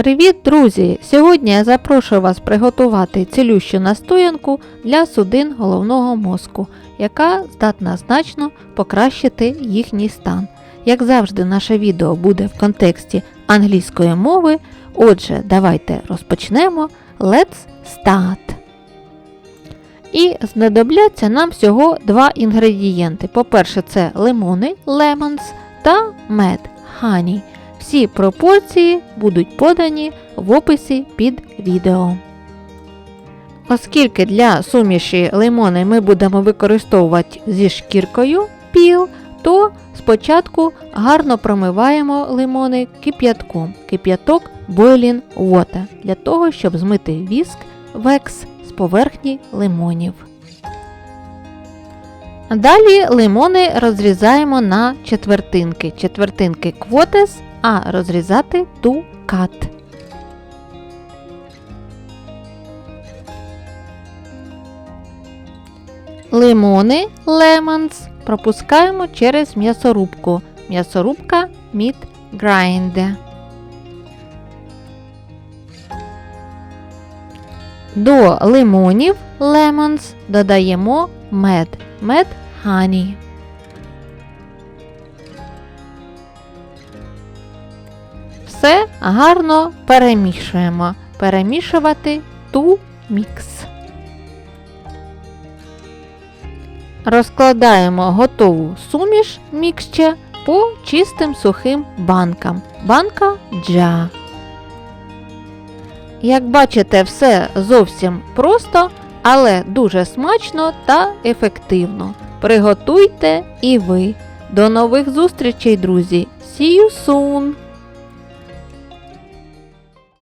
Привіт, друзі! Сьогодні я запрошую вас приготувати цілющу настоянку для судин головного мозку, яка здатна значно покращити їхній стан. Як завжди, наше відео буде в контексті англійської мови. Отже, давайте розпочнемо. Let's start! І знадобляться нам всього два інгредієнти. По-перше, це лимони lemons та мед honey. Всі пропорції будуть подані в описі під відео. Оскільки для суміші лимони ми будемо використовувати зі шкіркою піл, то спочатку гарно промиваємо лимони кип'ятком. Кип'яток boiling water для того, щоб змити віск векс з поверхні лимонів. Далі лимони розрізаємо на четвертинки. Четвертинки квотес, а розрізати ту кат. Лимони lemons пропускаємо через м'ясорубку. М'ясорубка meat grinder. До лимонів lemons додаємо мед. Мед honey. Все гарно перемішуємо. Перемішувати ту мікс. Розкладаємо готову суміш мікще по чистим сухим банкам. Банка джа. Як бачите, все зовсім просто, але дуже смачно та ефективно. Приготуйте і ви. До нових зустрічей, друзі! See you soon!